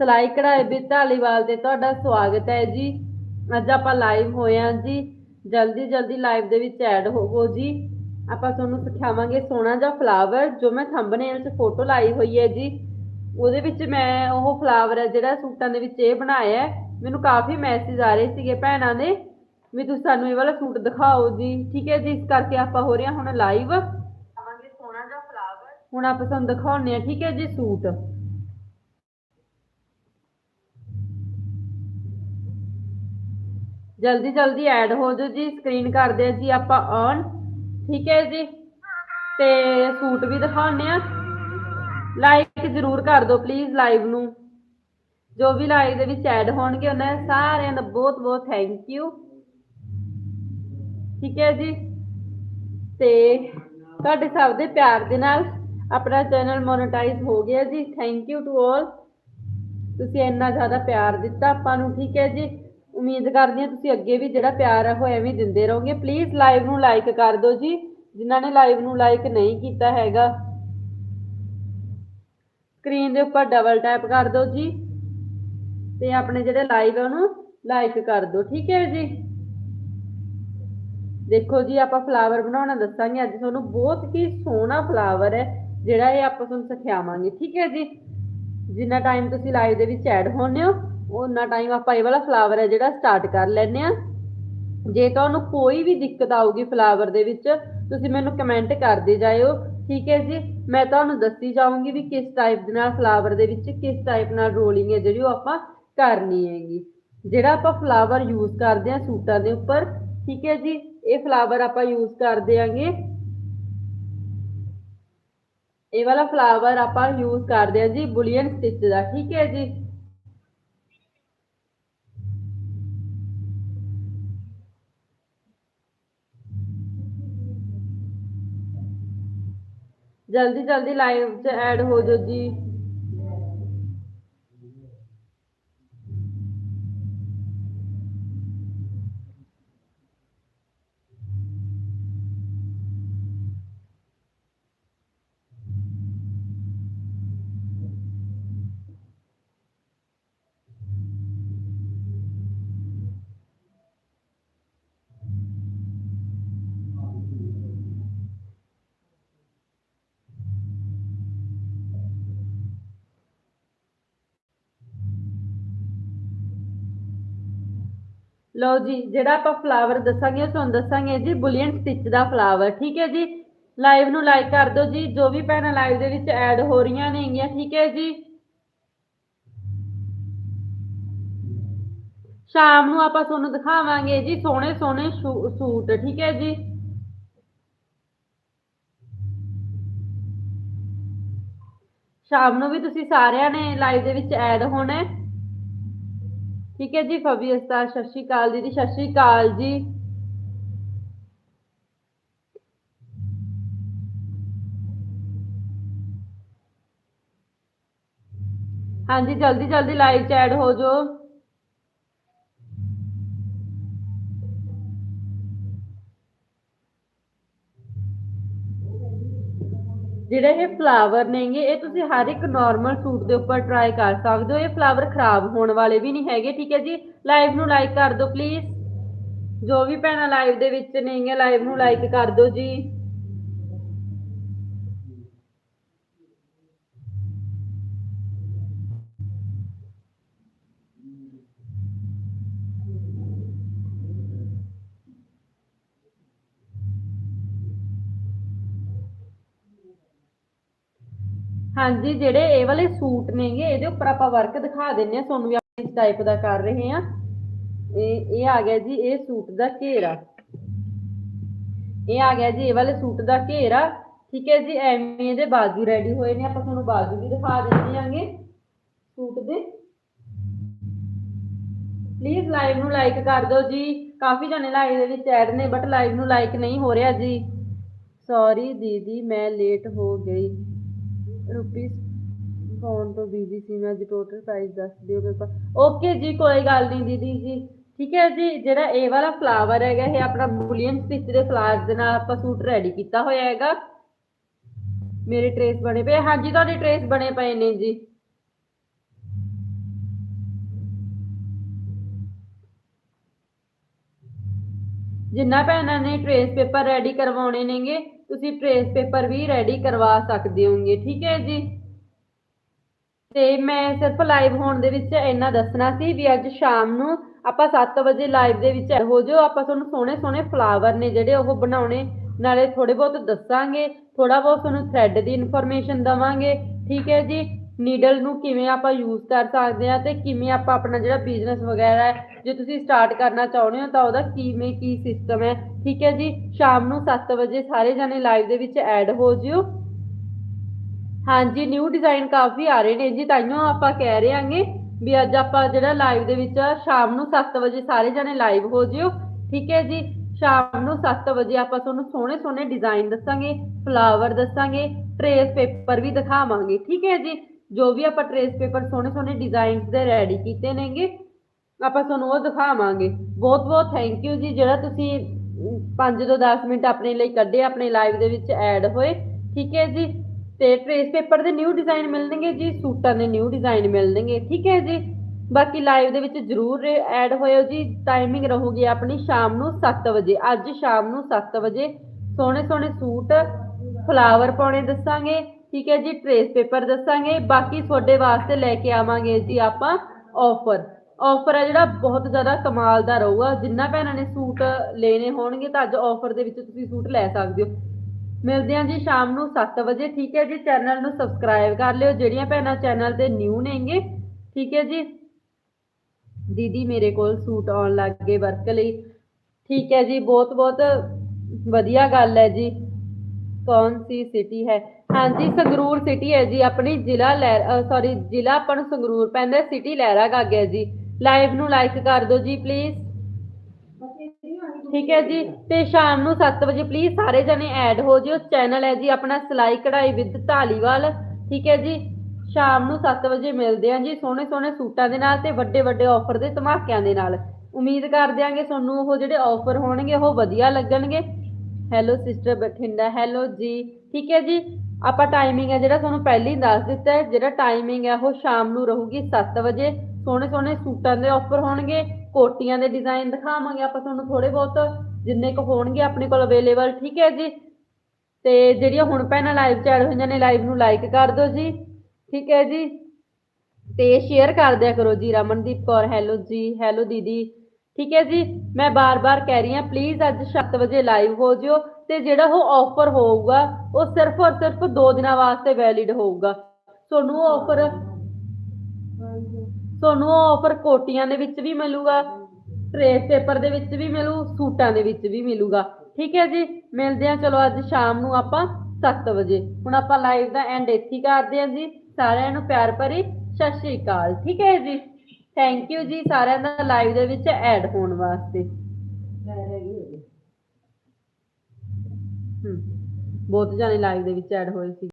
ਸਲਾਈ ਕਢਾਈ ਵਿੱਚ ਢਾਲੀਵਾਲ ਤੇ ਤੁਹਾਡਾ ਸਵਾਗਤ ਹੈ ਜੀ। ਅੱਜ ਆਪਾਂ ਲਾਈਵ ਹੋਏ ਹਾਂ ਜੀ। ਜਲਦੀ ਜਲਦੀ ਲਾਈਵ ਦੇ ਵਿੱਚ ਐਡ ਹੋਵੋ ਜੀ। ਆਪਾਂ ਤੁਹਾਨੂੰ ਸਿਖਾਵਾਂਗੇ ਸੋਹਣਾ ਜਿਹਾ ਫਲਾਵਰ ਜੋ ਮੈਂ ਥੰਬਨੇਲ 'ਚ ਫੋਟੋ ਲਾਈ ਹੋਈ ਹੈ ਜੀ। ਉਹਦੇ ਵਿੱਚ ਮੈਂ ਉਹ ਫਲਾਵਰ ਹੈ ਜਿਹੜਾ ਸੂਟਾਂ ਦੇ ਵਿੱਚ ਇਹ ਬਣਾਇਆ ਹੈ। ਮੈਨੂੰ ਕਾਫੀ ਮੈਸੇਜ ਆ ਰਹੇ ਸੀਗੇ ਭੈਣਾਂ ਦੇ ਵੀ ਤੁਸੀਂ ਸਾਨੂੰ ਇਹ ਵਾਲਾ ਸੂਟ ਦਿਖਾਓ ਜੀ। ਠੀਕ ਹੈ ਜੀ ਇਸ ਕਰਕੇ ਆਪਾਂ ਹੋ ਰਹੇ ਹਾਂ ਹੁਣ ਲਾਈਵ ਆਵਾਂਗੇ ਸੋਹਣਾ ਜਿਹਾ ਫਲਾਵਰ ਹੁਣ ਆਪਾਂ ਤੁਹਾਨੂੰ ਦਿਖਾਉਂਦੇ ਆ ਠੀਕ ਹੈ ਜੀ ਸੂਟ। ਜਲਦੀ ਜਲਦੀ ਐਡ ਹੋ ਜਾਓ ਜੀ ਸਕਰੀਨ ਕਰਦੇ ਆ ਜੀ ਆਪਾਂ ਔਨ ਠੀਕ ਹੈ ਜੀ? ਤੇ ਸੂਟ ਵੀ ਦਿਖਾਉਂਦੇ ਆ ਲਾਈਕ ਜ਼ਰੂਰ ਕਰ ਦਿਓ ਪਲੀਜ਼ ਲਾਈਵ ਨੂੰ। ਜੋ ਵੀ ਲਾਈਵ ਦੇ ਵਿੱਚ ਐਡ ਹੋਣਗੇ, ਉਹਨਾਂ ਸਾਰਿਆਂ ਦਾ ਬਹੁਤ ਬਹੁਤ ਥੈਂਕ ਯੂ ਠੀਕ ਹੈ ਜੀ? ਤੇ ਤੁਹਾਡੇ ਸਭ ਦੇ ਪਿਆਰ ਦੇ ਨਾਲ ਆਪਣਾ ਚੈਨਲ ਮੋਨੇਟਾਈਜ਼ ਹੋ ਗਿਆ ਜੀ। ਥੈਂਕ ਯੂ ਟੂ ਆਲ ਤੁਸੀਂ ਇੰਨਾ ਜ਼ਿਆਦਾ ਪਿਆਰ ਦਿੱਤਾ ਆਪਾਂ ਨੂੰ, ਠੀਕ ਹੈ ਜੀ? ਉਮੀਦ ਕਰਦੀ ਹਾਂ ਤੁਸੀਂ ਅੱਗੇ ਵੀ ਜਿਹੜਾ ਪਿਆਰ ਹੈ ਉਹ ਐਵੇਂ ਦਿੰਦੇ ਰਹੋਗੇ। ਪਲੀਜ਼ ਲਾਈਵ ਨੂੰ ਲਾਈਕ ਕਰ ਦਿਓ ਜੀ। ਜਿਨ੍ਹਾਂ ਨੇ ਲਾਈਵ ਨੂੰ ਲਾਈਕ ਨਹੀਂ ਕੀਤਾ ਹੈਗਾ ਸਕਰੀਨ ਦੇ ਉੱਪਰ ਡਬਲ ਟੈਪ ਕਰ ਦਿਓ ਜੀ ਤੇ ਆਪਣੇ ਜਿਹੜੇ ਲਾਈਵ ਉਹਨੂੰ ਲਾਈਕ ਕਰ ਦਿਓ। ਠੀਕ ਹੈ ਜੀ? ਦੇਖੋ ਜੀ, ਆਪਾਂ ਫਲਾਵਰ ਬਣਾਉਣਾ ਦੱਸਾਂਗੇ। ਅੱਜ ਤੁਹਾਨੂੰ ਬਹੁਤ ਹੀ ਸੋਹਣਾ ਫਲਾਵਰ ਹੈ, ਜਿਹੜਾ ਇਹ ਆਪਾਂ ਤੁਹਾਨੂੰ ਸਿਖਾਵਾਂਗੇ। ਠੀਕ ਹੈ ਜੀ? ਜਿੰਨਾ ਟਾਈਮ ਤੁਸੀਂ ਲਾਈਵ ਦੇ ਵਿੱਚ ਐਡ ਹੋਣੇ ਹੋ ਉਹਨਾਂ ਟਾਈਮ ਆਪਾਂ ਇਹ ਵਾਲਾ ਫਲਾਵਰ ਹੈ ਜਿਹੜਾ ਸਟਾਰਟ ਕਰ ਲੈਨੇ ਆ ਜੇ ਤੁਹਾਨੂੰ ਕੋਈ ਵੀ ਦਿੱਕਤ ਆਊਗੀ ਫਲਾਵਰ ਦੇ ਵਿੱਚ, ਤੁਸੀਂ ਮੈਨੂੰ ਕਮੈਂਟ ਕਰਦੇ ਜਾਇਓ। ਠੀਕ ਹੈ ਜੀ? ਮੈਂ ਤੁਹਾਨੂੰ ਦੱਸੀ ਜਾਊਂਗੀ ਵੀ ਕਿਸ ਟਾਈਪ ਦੇ ਨਾਲ ਫਲਾਵਰ ਦੇ ਵਿੱਚ ਕਿਸ ਟਾਈਪ ਨਾਲ ਰੋਲਿੰਗ ਹੈ ਜਿਹੜੀ ਉਹ ਆਪਾਂ ਕਰਨੀ ਹੈਗੀ। ਜਿਹੜਾ ਆਪਾਂ ਫਲਾਵਰ ਯੂਜ਼ ਕਰਦੇ ਆ ਸੂਟਾਂ ਦੇ ਉੱਪਰ, ਠੀਕ ਹੈ ਜੀ? ਇਹ ਫਲਾਵਰ ਆਪਾਂ ਯੂਜ਼ ਕਰਦੇ ਆਂਗੇ ਇਹ ਵਾਲਾ ਫਲਾਵਰ ਆਪਾਂ ਯੂਜ਼ ਕਰਦੇ ਆ ਜੀ ਬੁਲੀਅਨ ਸਟਿਚ ਦਾ, ਠੀਕ ਹੈ ਜੀ? ਜਲਦੀ ਜਲਦੀ ਲਾਈਵ 'ਚ ਐਡ ਹੋ ਜਾਓ ਜੀ। ਲਓ ਜੀ, ਜਿਹੜਾ ਆਪਾਂ ਫਲਾਵਰ ਦੱਸਾਂਗੇ ਉਹ ਤੁਹਾਨੂੰ ਦੱਸਾਂਗੇ ਜੀ ਬੁਲੀਅਨ ਸਟਿਚ ਦਾ ਫਲਾਵਰ ਠੀਕ ਹੈ ਜੀ? ਲਾਈਵ ਨੂੰ ਲਾਈਕ ਕਰ ਦਿਓ ਜੀ, ਜੋ ਵੀ ਭੈਣਾਂ ਲਾਈਵ ਦੇ ਵਿੱਚ ਐਡ ਹੋ ਰਹੀਆਂ ਨੇਗੀਆਂ, ਠੀਕ ਹੈ ਜੀ? ਸ਼ਾਮ ਨੂੰ ਆਪਾਂ ਤੁਹਾਨੂੰ ਦਿਖਾਵਾਂਗੇ ਜੀ, ਸੋਹਣੇ ਸੋਹਣੇ ਸੂਟ, ਠੀਕ ਹੈ ਜੀ? ਸ਼ਾਮ ਨੂੰ ਵੀ ਤੁਸੀਂ ਸਾਰਿਆਂ ਨੇ ਲਾਈਵ ਦੇ ਵਿੱਚ ਐਡ ਹੋਣਾ ਠੀਕ ਹੈ ਜੀ ਫਬੀ ਉਸਤਾਦ ਸਤਿ ਸ਼੍ਰੀ ਅਕਾਲ ਦੀਦੀ, ਸਤਿ ਸ਼੍ਰੀ ਅਕਾਲ ਜੀ। ਹਾਂਜੀ ਜਲਦੀ ਜਲਦੀ ਲਾਈਵ ਚ ਐਡ ਹੋ ਜਾਓ। ਜਿਹੜੇ ਇਹ ਫਲਾਵਰ ਨੇਗੇ, ਇਹ ਤੁਸੀਂ ਹਰ ਇੱਕ ਨਾਰਮਲ ਸੂਟ ਦੇ ਉੱਪਰ ਟਰਾਈ ਕਰ ਸਕਦੇ ਹੋ। ਇਹ ਫਲਾਵਰ ਖਰਾਬ ਹੋਣ ਵਾਲੇ ਵੀ ਨਹੀਂ ਹੈਗੇ, ਠੀਕ ਹੈ ਜੀ? ਲਾਈਵ ਨੂੰ ਲਾਈਕ ਕਰ ਦਿਓ ਪਲੀਜ਼ ਜੋ ਵੀ ਭੈਣਾਂ ਲਾਈਵ ਦੇ ਵਿੱਚ ਨੇਗੇ ਲਾਈਵ ਨੂੰ ਲਾਈਕ ਕਰ ਦਿਓ ਜੀ। ਹਾਂਜੀ, ਜਿਹੜੇ ਇਹ ਵਾਲੇ ਸੂਟ ਨੇਗੇ, ਇਹਦੇ ਉੱਪਰ ਆਪਾਂ ਵਰਕ ਦਿਖਾ ਦਿੰਨੇ ਆ ਤੁਹਾਨੂੰ ਵੀ ਆਪਾਂ ਇਸ ਟਾਈਪ ਦਾ ਕਰ ਰਹੇ ਆ ਇਹ ਇਹ ਆ ਗਿਆ ਜੀ, ਇਹ ਸੂਟ ਦਾ ਘੇਰਾ। ਇਹ ਆ ਗਿਆ ਜੀ, ਇਹ ਵਾਲੇ ਸੂਟ ਦਾ ਘੇਰਾ। ਠੀਕ ਹੈ ਜੀ, ਐਵੇਂ ਇਹਦੇ ਬਾਜੂ ਰੈਡੀ ਹੋਏ ਨੇ, ਆਪਾਂ ਤੁਹਾਨੂੰ ਬਾਜੂ ਵੀ ਦਿਖਾ ਦਿੰਦੇ ਆਂਗੇ ਸੂਟ ਦੇ। ਪਲੀਜ਼ ਲਾਈਵ ਨੂੰ ਲਾਈਕ ਕਰ ਦਿਓ ਜੀ। ਕਾਫੀ ਜਣੇ ਲਾਈਵ ਦੇ ਵਿੱਚ ਐਡ ਨੇ ਬਟ ਲਾਈਵ ਨੂੰ ਲਾਈਕ ਨਹੀਂ ਹੋ ਰਿਹਾ ਜੀ। ਸੌਰੀ ਦੀਦੀ, ਮੈਂ ਲੇਟ ਹੋ ਗਈ। ਰੁਪੀਸ ਫੋਨ ਤੋਂ ਬਿਜ਼ੀ ਸੀ, ਮੈਂ ਜੀ ਟੋਟਲ ਪ੍ਰਾਈਸ ਦੱਸ ਦਿਓ ਮੇਰੇ ਕੋਲ। ਓਕੇ ਜੀ, ਕੋਈ ਗੱਲ ਨਹੀਂ ਦੀਦੀ ਜੀ। ਠੀਕ ਹੈ ਜੀ, ਜਿਹੜਾ ਇਹ ਵਾਲਾ ਫਲਾਵਰ ਹੈਗਾ, ਇਹ ਆਪਣਾ ਬੂਲੀਅਨ ਸਟਿਚ ਦੇ ਫਲਾਵਰ ਦੇ ਨਾਲ ਆਪਾਂ ਸੂਟ ਰੈਡੀ ਕੀਤਾ ਹੋਇਆ ਹੈਗਾ। ਮੇਰੇ ਟ੍ਰੇਸ ਬਣੇ ਪਏ ਹਾਂਜੀ, ਤੁਹਾਡੇ ਟ੍ਰੇਸ ਬਣੇ ਪਏ ਨੇ ਜੀ। ਜਿੰਨਾ ਭੈਣਾਂ ਨੇ ਟ੍ਰੇਸ ਪੇਪਰ ਰੈਡੀ ਕਰਵਾਉਣੇ ਨੇਗੇ ਤੁਸੀਂ ਟ੍ਰੇਸ ਪੇਪਰ ਵੀ ਰੈਡੀ ਕਰਵਾ ਸਕਦੇ ਹੋਗੇ, ਠੀਕ ਹੈ ਜੀ? ਤੇ ਮੈਂ ਸਿਰਫ ਲਾਈਵ ਹੋਣ ਦੇ ਵਿੱਚ ਇੰਨਾ ਦੱਸਣਾ ਸੀ ਵੀ ਅੱਜ ਸ਼ਾਮ ਨੂੰ ਆਪਾਂ 7 ਵਜੇ ਲਾਈਵ ਦੇ ਵਿੱਚ ਹੋ ਜਾਓ, ਆਪਾਂ ਤੁਹਾਨੂੰ ਸੋਹਣੇ ਸੋਹਣੇ ਫਲਾਵਰ ਨੇ ਜਿਹੜੇ ਉਹ ਬਣਾਉਣੇ, ਨਾਲੇ ਥੋੜੇ ਬਹੁਤ ਦੱਸਾਂਗੇ ਥੋੜਾ ਬਹੁਤ ਤੁਹਾਨੂੰ ਥ੍ਰੈਡ ਦੀ ਇਨਫੋਰਮੇਸ਼ਨ ਦਵਾਂਗੇ, ਠੀਕ ਹੈ ਜੀ? ਨੀਡਲ ਨੂੰ ਕਿਵੇਂ ਆਪਾਂ ਯੂਜ਼ ਕਰ ਸਕਦੇ ਆ ਤੇ ਕਿਵੇਂ ਆਪਾਂ ਆਪਣਾ ਜਿਹੜਾ ਬਿਜ਼ਨਸ ਵਗੈਰਾ ਹੈ ਜੇ ਤੁਸੀਂ ਸਟਾਰਟ ਕਰਨਾ ਚਾਹੁੰਦੇ ਹੋ ਤਾਂ ਉਹਦਾ ਕਿਵੇਂ ਕੀ ਸਿਸਟਮ ਹੈ ਠੀਕ ਹੈ ਜੀ? ਸ਼ਾਮ ਨੂੰ 7 ਵਜੇ ਸਾਰੇ ਜਾਣੇ ਲਾਈਵ ਦੇ ਵਿੱਚ ਐਡ ਹੋ ਜਿਓ। ਹਾਂਜੀ ਨਿਊ ਡਿਜ਼ਾਈਨ ਕਾਫੀ ਆ ਰਹੇ ਨੇ ਜੀ ਤਾਈਓ ਆਪਾਂ ਕਹਿ ਰਹੇ ਆਂਗੇ ਵੀ ਅੱਜ ਆਪਾਂ ਜਿਹੜਾ ਲਾਈਵ ਦੇ ਵਿੱਚ ਆ, ਸ਼ਾਮ ਨੂੰ 7 ਵਜੇ ਸਾਰੇ ਜਾਣੇ ਲਾਈਵ ਹੋ ਜਿਓ ਠੀਕ ਹੈ ਜੀ? ਸ਼ਾਮ ਨੂੰ 7 ਵਜੇ ਆਪਾਂ ਤੁਹਾਨੂੰ ਸੋਹਣੇ ਸੋਹਣੇ ਡਿਜ਼ਾਈਨ ਦੱਸਾਂਗੇ ਫਲਾਵਰ ਦੱਸਾਂਗੇ ਟ੍ਰੇਸ ਪੇਪਰ ਵੀ ਦਿਖਾਵਾਂਗੇ ਠੀਕ ਹੈ ਜੀ? ਜੋ ਵੀ ਆਪਾਂ ਟਰੇਸ ਪੇਪਰ ਸੋਹਣੇ ਸੋਹਣੇ ਡਿਜ਼ਾਈਨਸ ਦੇ ਰੈਡੀ ਕੀਤੇ ਨੇਗੇ, ਆਪਾਂ ਤੁਹਾਨੂੰ ਉਹ ਦਿਖਾਵਾਂਗੇ। ਬਹੁਤ ਬਹੁਤ ਥੈਂਕ ਯੂ ਜੀ, ਜਿਹੜਾ ਤੁਸੀਂ 5 ਤੋਂ 10 ਮਿੰਟ ਆਪਣੇ ਲਈ ਕੱਢੇ, ਆਪਣੇ ਲਾਈਵ ਦੇ ਵਿੱਚ ਐਡ ਹੋਏ, ਠੀਕ ਹੈ ਜੀ? ਤੇ ਟ੍ਰੇਸ ਪੇਪਰ ਦੇ ਨਿਊ ਡਿਜ਼ਾਈਨ ਮਿਲਣਗੇ ਜੀ, ਸੂਟਾਂ ਦੇ ਨਿਊ ਡਿਜ਼ਾਈਨ ਮਿਲਣਗੇ, ਠੀਕ ਹੈ ਜੀ? ਬਾਕੀ ਲਾਈਵ ਦੇ ਵਿੱਚ ਜਰੂਰ ਐਡ ਹੋਇਓ ਜੀ ਟਾਈਮਿੰਗ ਰਹੂਗੀ ਆਪਣੀ ਸ਼ਾਮ ਨੂੰ 7 ਵਜੇ, ਅੱਜ ਸ਼ਾਮ ਨੂੰ 7 ਵਜੇ। ਸੋਹਣੇ ਸੋਹਣੇ ਸੂਟ ਫਲਾਵਰ ਪਾਉਣੇ ਦੱਸਾਂਗੇ ਠੀਕ ਹੈ ਜੀ ਟ੍ਰੇਸ ਪੇਪਰ ਦੱਸਾਂਗੇ। ਬਾਕੀ ਤੁਹਾਡੇ ਵਾਸਤੇ ਲੈ ਕੇ ਆਵਾਂਗੇ ਜੀ ਆਪਾਂ ਆਫਰ ਆਫਰ ਹੈ ਜਿਹੜਾ ਬਹੁਤ ਜ਼ਿਆਦਾ ਕਮਾਲ ਦਾ ਰਹੂਗਾ। ਜਿੰਨਾ ਭੈਣਾਂ ਨੇ ਸੂਟ ਲੈਣੇ ਹੋਣਗੇ ਤਾਂ ਅੱਜ ਆਫਰ ਦੇ ਵਿੱਚ ਤੁਸੀਂ ਸੂਟ ਲੈ ਸਕਦੇ ਹੋ। ਮਿਲਦੇ ਹਾਂ ਜੀ ਸ਼ਾਮ ਨੂੰ 7 ਵਜੇ, ਠੀਕ ਹੈ ਜੀ। ਚੈਨਲ ਨੂੰ ਸਬਸਕ੍ਰਾਈਬ ਕਰ ਲਿਓ। ਜਿਹੜੀਆਂ ਭੈਣਾਂ ਚੈਨਲ ਤੇ ਨਿਊ ਨੇਗੇ, ਠੀਕ ਹੈ ਜੀ। ਦੀਦੀ ਮੇਰੇ ਕੋਲ ਸੂਟ ਆਉਣ ਲੱਗ ਗਏ ਵਰਕ ਲਈ। ਠੀਕ ਹੈ ਜੀ ਬਹੁਤ ਬਹੁਤ ਵਧੀਆ ਗੱਲ ਹੈ ਜੀ। ਕੌਣ ਸੀ ਸਿਟੀ ਹੈ? ਹਾਂਜੀ, ਸੰਗਰੂਰ ਸਿਟੀ ਹੈ ਜੀ, ਆਪਣੀ ਜ਼ਿਲ੍ਹਾ ਸੌਰੀ ਜ਼ਿਲ੍ਹਾ ਆਪਾਂ ਸੰਗਰੂਰ ਪੈਂਦਾ ਸਿਟੀ ਲਹਿਰਾ ਗਾਗੇ ਜੀ। ਲਾਈਵ ਨੂੰ ਲਾਈਕ ਕਰ ਦਿਓ ਜੀ ਪਲੀਜ਼ ਠੀਕ ਹੈ ਜੀ, ਤੇ ਸ਼ਾਮ ਨੂੰ 7 ਵਜੇ ਪਲੀਜ਼ ਸਾਰੇ ਜਣੇ ਐਡ ਹੋ ਜਿਓ। ਚੈਨਲ ਹੈ ਜੀ, ਆਪਣਾ ਸਿਲਾਈ ਕਢਾਈ ਵਿਦ ਢਾਲੀਵਾਲ ਠੀਕ ਹੈ ਜੀ, ਸ਼ਾਮ ਨੂੰ 7 ਵਜੇ ਮਿਲਦੇ ਆਂ ਜੀ, ਸੋਹਣੇ ਸੋਹਣੇ ਸੂਟਾਂ ਦੇ ਨਾਲ ਤੇ ਵੱਡੇ ਵੱਡੇ ਆਫਰ ਦੇ ਧਮਾਕਿਆਂ ਦੇ ਨਾਲ। ਉਮੀਦ ਕਰਦੇ ਆਂਗੇ ਤੁਹਾਨੂੰ ਉਹ ਜਿਹੜੇ ਆਫਰ ਹੋਣਗੇ, ਉਹ ਵਧੀਆ ਲੱਗਣਗੇ। Hello sister Bathinda. ਹੈਲੋ ਜੀ। ਠੀਕ ਹੈ ਜੀ? ਆਪਾਂ ਟਾਈਮਿੰਗ ਹੈ ਜਿਹੜਾ ਤੁਹਾਨੂੰ ਪਹਿਲਾਂ ਹੀ ਦੱਸ ਦਿੱਤਾ ਹੈ। ਜਿਹੜਾ ਟਾਈਮਿੰਗ ਹੈ, ਉਹ ਸ਼ਾਮ ਨੂੰ ਰਹੂਗੀ 7 ਵਜੇ। ਸੋਹਣੇ ਸੋਹਣੇ ਸੂਟਾਂ ਦੇ ਆਫਰ ਹੋਣਗੇ। ਕੋਟੀਆਂ ਦੇ ਡਿਜ਼ਾਈਨ ਦਿਖਾਵਾਂਗੇ ਆਪਾਂ ਤੁਹਾਨੂੰ ਥੋੜੇ ਬਹੁਤ। ਜਿੰਨੇ ਕੁ ਹੋਣਗੇ ਆਪਣੇ ਕੋਲ ਅਵੇਲੇਬਲ ਠੀਕ ਹੈ ਜੀ? ਤੇ ਜਿਹੜੀਆਂ ਹੁਣ ਭੈਣਾਂ ਲਾਈਵ ਚ ਹੋਈਆਂ ਨੇ ਲਾਈਵ ਨੂੰ ਲਾਈਕ ਕਰ ਦਿਓ ਜੀ। ਠੀਕ ਹੈ ਜੀ? ਤੇ ਸ਼ੇਅਰ ਕਰ ਦਿਆ ਕਰੋ ਜੀ। ਰਮਨਦੀਪ ਕੌਰ ਹੈਲੋ ਜੀ। ਹੈਲੋ ਦੀਦੀ। ਠੀਕ ਹੈ ਜੀ? ਮੈਂ ਬਾਰ-ਬਾਰ ਕਹਿ ਰਹੀ ਹਾਂ ਪਲੀਜ਼ ਅੱਜ 7 ਵਜੇ ਲਾਈਵ ਹੋ ਜਿਓ ਤੇ ਜਿਹੜਾ ਉਹ ਆਫਰ ਹੋਊਗਾ, ਉਹ ਸਿਰਫ ਔਰ ਸਿਰਫ 2 ਦਿਨਾਂ ਵਾਸਤੇ ਵੈਲਿਡ ਹੋਊਗਾ। ਤੁਹਾਨੂੰ ਉਹ ਆਫਰ ਤੁਹਾਨੂੰ ਉਹ ਆਫਰ ਕੋਟੀਆਂ ਦੇ ਵਿੱਚ ਵੀ ਮਿਲੂਗਾ ਟ੍ਰੇਸ ਪੇਪਰ ਦੇ ਵਿੱਚ ਵੀ ਮਿਲੂ, ਸੂਟਾਂ ਦੇ ਵਿੱਚ ਵੀ ਮਿਲੂਗਾ। ਠੀਕ ਹੈ ਜੀ? ਮਿਲਦੇ ਆ ਚਲੋ ਅੱਜ ਸ਼ਾਮ ਨੂੰ ਆਪਾਂ 7 ਵਜੇ। ਹੁਣ ਆਪਾਂ ਲਾਈਵ ਦਾ ਐਂਡ ਇੱਥੇ ਕਰਦੇ ਹਾਂ ਜੀ। ਸਾਰਿਆਂ ਨੂੰ ਪਿਆਰ ਭਰੀ, ਸਤਿ ਸ਼੍ਰੀ ਅਕਾਲ। ਠੀਕ ਹੈ ਜੀ? ਥੈਂਕ ਯੂ ਜੀ ਸਾਰਿਆਂ ਦਾ ਲਾਈਵ ਦੇ ਵਿੱਚ ਐਡ ਹੋਣ ਵਾਸਤੇ। ਬਹੁਤ ਜਾਣੇ ਲਾਈਵ ਦੇ ਵਿੱਚ ਐਡ ਹੋਏ ਸੀ।